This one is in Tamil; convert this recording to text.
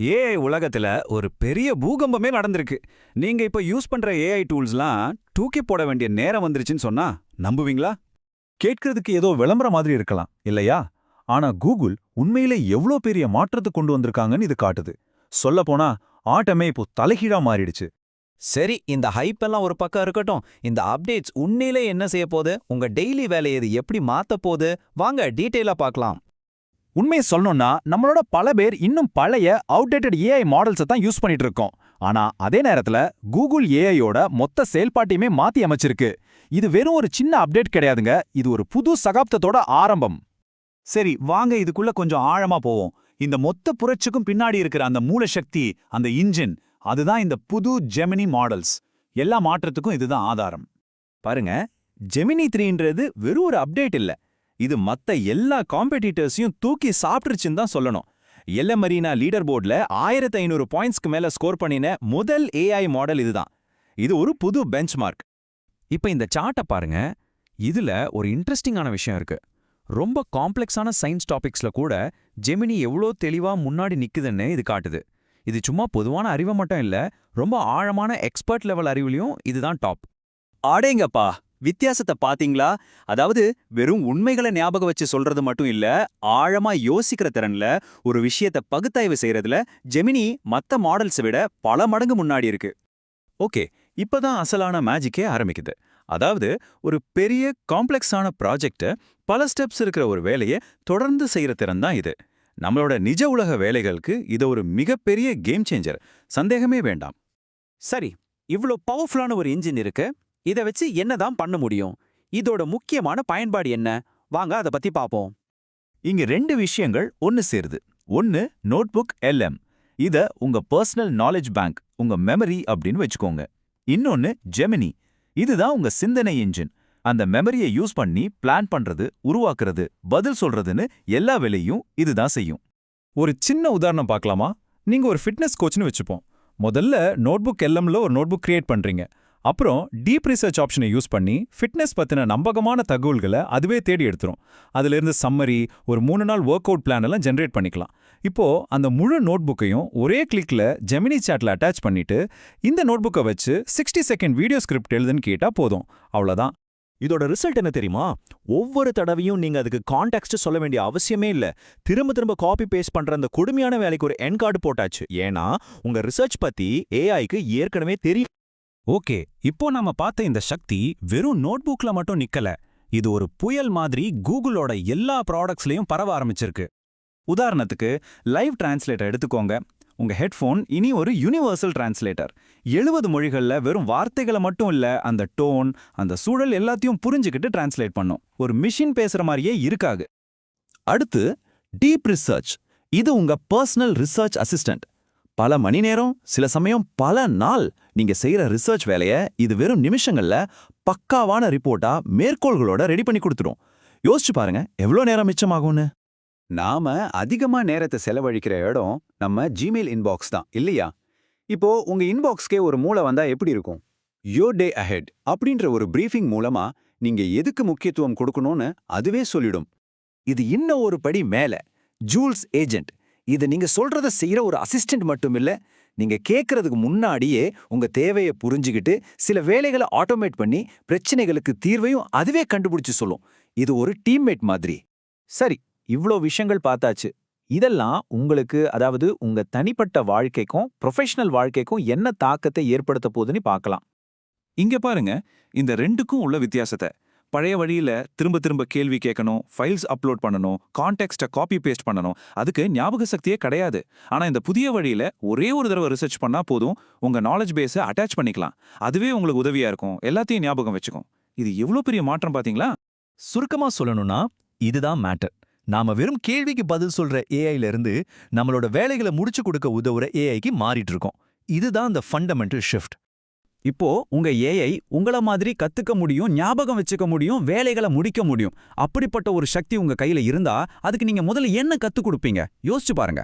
ஏஐ உலகத்துல ஒரு பெரிய பூகம்பமே நடந்திருக்கு. நீங்க இப்ப யூஸ் பண்ற ஏஐ டூல்ஸ்லாம் தூக்கி போட வேண்டிய நேரம் வந்துருச்சுன்னு சொன்னா நம்புவீங்களா? கேட்கறதுக்கு ஏதோ விளம்பரம் மாதிரி இருக்கலாம் இல்லையா? ஆனா கூகுள் உண்மையிலே எவ்ளோ பெரிய மாற்றத்தை கொண்டு வந்திருக்காங்கன்னு இது காட்டுது. சொல்லப்போனா ஆட்டமே இப்போ தலைகீழா மாறிடுச்சு. சரி இந்த ஹைப் எல்லாம் ஒரு பக்கம் இருக்கட்டும். இந்த அப்டேட்ஸ் உண்மையிலே என்ன செய்ய போகுது? உங்க டெய்லி வேலையை இது எப்படி மாத்த போகுது? வாங்க டீட்டெயிலா பார்க்கலாம். உண்மையை சொல்லணும்னா நம்மளோட பல பேர் இன்னும் பழைய அவுடேட்டட் ஏஐ மாடல்ஸை தான் யூஸ் பண்ணிட்டு இருக்கோம். ஆனா அதே நேரத்துல கூகுள் ஏஐயோட மொத்த செயல்பாட்டையுமே மாத்தி அமைச்சிருக்கு. இது வெறும் ஒரு சின்ன அப்டேட் கிடையாதுங்க. இது ஒரு புது சகாப்தத்தோட ஆரம்பம். சரி வாங்க இதுக்குள்ள கொஞ்சம் ஆழமா போவோம். இந்த மொத்த புரட்சிக்கும் பின்னாடி இருக்கிற அந்த மூல சக்தி அந்த இன்ஜின் அதுதான் இந்த புது ஜெமினி மாடல்ஸ் எல்லா மாற்றத்துக்கும் இதுதான் ஆதாரம். பாருங்க ஜெமினி த்ரீன்றது வெறும் ஒரு அப்டேட் இல்ல. இது மத்த எல்லா காம்படிட்டர்ஸையும் தூக்கி சாப்பிட்டுருச்சுன்னு தான் சொல்லணும். எல்ல மரீனா லீடர் போர்டில் ஆயிரத்து ஐநூறு பாயிண்ட்ஸ்க்கு மேல ஸ்கோர் பண்ணின முதல் ஏஐ மாடல் இதுதான். இது ஒரு புது பெஞ்ச் மார்க் இப்ப இந்த சார்ட்டை பாருங்க. இதுல ஒரு இன்ட்ரெஸ்டிங்கான விஷயம் இருக்கு. ரொம்ப காம்ப்ளெக்ஸான சயின்ஸ் டாபிக்ஸ்ல கூட ஜெமினி எவ்வளோ தெளிவா முன்னாடி நிக்குதுன்னு இது காட்டுது. இது சும்மா பொதுவான அறிவை மட்டும் இல்ல ரொம்ப ஆழமான எக்ஸ்பர்ட் லெவல் அறிவுலயும் இதுதான் டாப் ஆடேங்கப்பா வித்தியாசத்தை பாத்தீங்களா அதாவது வெறும் உண்மைகளை ஞாபகம் வச்சு சொல்றது மட்டும் இல்ல ஆழமா யோசிக்கிற திறன்ல ஒரு விஷயத்தை பகுத்தாய்வு செய்யறதுல ஜெமினி மத்த மாடல்ஸை விட பல மடங்கு முன்னாடி இருக்கு. ஓகே இப்பதான் அசலான மேஜிக்கே ஆரம்பிக்குது. அதாவது ஒரு பெரிய காம்ப்ளெக்ஸான ப்ராஜெக்டை பல ஸ்டெப்ஸ் இருக்கிற ஒரு வேலையை தொடர்ந்து செய்யற திறன் தான் இது. நம்மளோட நிஜ உலக வேலைகளுக்கு இது ஒரு மிகப்பெரிய கேம் சேஞ்சர் சந்தேகமே வேண்டாம். சரி இவ்ளோ பவர்ஃபுல்லான ஒரு இன்ஜின் இருக்கு. இத வச்சு என்னதான் பண்ண முடியும்? இதோட முக்கியமான பயன்பாடு என்ன? வாங்க அத பத்தி பாப்போம். இங்க ரெண்டு விஷயங்கள் ஒன்னு சேருது. ஒன்னு நோட்புக் எல்எம். இத உங்க பர்சனல் நாலேஜ் பேங்க் உங்க மெமரி அப்படின்னு வச்சுக்கோங்க. இன்னொன்னு ஜெமினி. இதுதான் உங்க சிந்தனை இன்ஜின் அந்த மெமரியை யூஸ் பண்ணி பிளான் பண்றது உருவாக்குறது பதில் சொல்றதுன்னு எல்லா வேலையும் இதுதான் செய்யும். ஒரு சின்ன உதாரணம் பார்க்கலாமா நீங்க ஒரு ஃபிட்னஸ் கோச்னு வச்சுப்போம். முதல்ல நோட்புக் எல்எம்ல ஒரு நோட்புக் கிரியேட் பண்றீங்க. அப்புறம் டீப் ரிசர்ச் ஆப்ஷனை யூஸ் பண்ணி ஃபிட்னஸ் பத்தின நம்பகமான தகவல்களை அதுவே தேடி எடுத்துரும். அதிலிருந்து சம்மரி ஒரு மூணு நாள் ஒர்க் அவுட் பிளான் எல்லாம் ஜென்ரேட் பண்ணிக்கலாம். இப்போ அந்த முழு நோட்புக்கையும் ஒரே கிளிக்ல ஜெமினி சாட்டில் அட்டாச் பண்ணிட்டு இந்த நோட்புக்கை வச்சு சிக்ஸ்டி செகண்ட் வீடியோ ஸ்கிரிப்ட் எழுதுன்னு கேட்டா போதும். அவ்வளோதான் இதோட ரிசல்ட் என்ன தெரியுமா? ஒவ்வொரு தடவையும் நீங்க அதுக்கு கான்டாக்ட் சொல்ல வேண்டிய அவசியமே இல்ல. திரும்ப திரும்ப காப்பி பேஸ்ட் பண்ற அந்த கொடுமையான வேலைக்கு ஒரு என் கார்டு போட்டாச்சு. ஏன்னா உங்க ரிசர்ச் பத்தி ஏஐக்கு ஏற்கனவே தெரியும். ஓகே இப்போ நாம பார்த்த இந்த சக்தி வெறும் நோட்புக்ல மட்டும் நிக்கல. இது ஒரு புயல் மாதிரி கூகுளோட எல்லா ப்ராடக்ட்ஸ்லயும் பரவ ஆரம்பிச்சிருக்கு. உதாரணத்துக்கு லைவ் டிரான்ஸ்லேட்டர் எடுத்துக்கோங்க. உங்க ஹெட்ஃபோன் இனி ஒரு யுனிவர்சல் டிரான்ஸ்லேட்டர். எழுபது மொழிகள்ல வெறும் வார்த்தைகளை மட்டும் இல்ல அந்த டோன் அந்த சூழல் எல்லாத்தையும் புரிஞ்சுக்கிட்டு டிரான்ஸ்லேட் பண்ணும். ஒரு மிஷின் பேசுற மாதிரியே இருக்காது. அடுத்து டீப் ரிசர்ச். இது உங்க பர்சனல் ரிசர்ச் அசிஸ்டன்ட். பல மணி நேரம் சில சமயம் பல நாள் நீங்க செய்யற ரிசர்ச் வேலைய இது வெறும் நிமிஷங்கள்ல பக்காவான ரிப்போர்ட்டா மேற்கோள்களோட ரெடி பண்ணி கொடுத்துரும் யோசிச்சு பாருங்க எவ்வளோ நேரம் மிச்சமாகும்னு? நாம அதிகமா நேரத்தை செலவழிக்கிற இடம் நம்ம ஜிமெயில் இன்பாக்ஸ் தான் இல்லையா? இப்போ உங்க இன்பாக்ஸ்க்கே ஒரு மூளை வந்தா எப்படி இருக்கும்? யோ டே அஹெட் அப்படின்ற ஒரு பிரீஃபிங் மூலமா நீங்க எதுக்கு முக்கியத்துவம் கொடுக்கணும்னு அதுவே சொல்லிடும். இது இன்னும் ஒரு படி மேல. ஜூல்ஸ் ஏஜென்ட் இது நீங்க சொல்றத செய்யற ஒரு அசிஸ்டன்ட் மட்டும் இல்ல நீங்க கேட்கறதுக்கு முன்னாடியே உங்க தேவையை புரிஞ்சுக்கிட்டு சில வேலைகளை ஆட்டோமேட் பண்ணி பிரச்சனைகளுக்கு தீர்வையும் அதுவே கண்டுபிடிச்சு சொல்லும். இது ஒரு டீம்மேட் மாதிரி. சரி இவ்ளோ விஷயங்கள் பார்த்தாச்சு. இதெல்லாம் உங்களுக்கு அதாவது உங்க தனிப்பட்ட வாழ்க்கைக்கும் ப்ரொஃபஷனல் வாழ்க்கைக்கும் என்ன தாக்கத்தை ஏற்படுத்த போகுதுன்னு பார்க்கலாம். இங்க பாருங்க இந்த ரெண்டுக்கும் உள்ள வித்தியாசத்தை. பழைய வழியில திரும்ப திரும்ப கேள்வி கேட்கணும் ஃபைல்ஸ் அப்லோட் பண்ணணும் கான்டெக்ட்டை காப்பி பேஸ்ட் பண்ணணும். அதுக்கு ஞாபக சக்தியே கிடையாது. ஆனா இந்த புதிய வழியில் ஒரே ஒரு தடவை ரிசர்ச் பண்ணா போதும் உங்க நாலேஜ் பேஸை அட்டாச் பண்ணிக்கலாம். அதுவே உங்களுக்கு உதவியா இருக்கும். எல்லாத்தையும் ஞாபகம் வச்சுக்கும். இது எவ்வளோ பெரிய மாற்றம் பாத்தீங்களா? சுருக்கமா சொல்லணும்னா இதுதான் மேட்டர் நாம வெறும் கேள்விக்கு பதில் சொல்ற ஏஐல இருந்து நம்மளோட வேலைகளை முடிச்சு கொடுக்க உதவுற ஏஐக்கு மாறிட்டு இருக்கோம். இதுதான் இந்த ஃபண்டமெண்டல் ஷிஃப்ட் இப்போ உங்க ஏஐ உங்கள மாதிரி கத்துக்க முடியும் ஞாபகம் வச்சுக்க முடியும் வேலைகளை முடிக்க முடியும். அப்படிப்பட்ட ஒரு சக்தி உங்க கையில இருந்தா அதுக்கு நீங்க முதல்ல என்ன கத்துக் கொடுப்பீங்க? யோசிச்சு பாருங்க.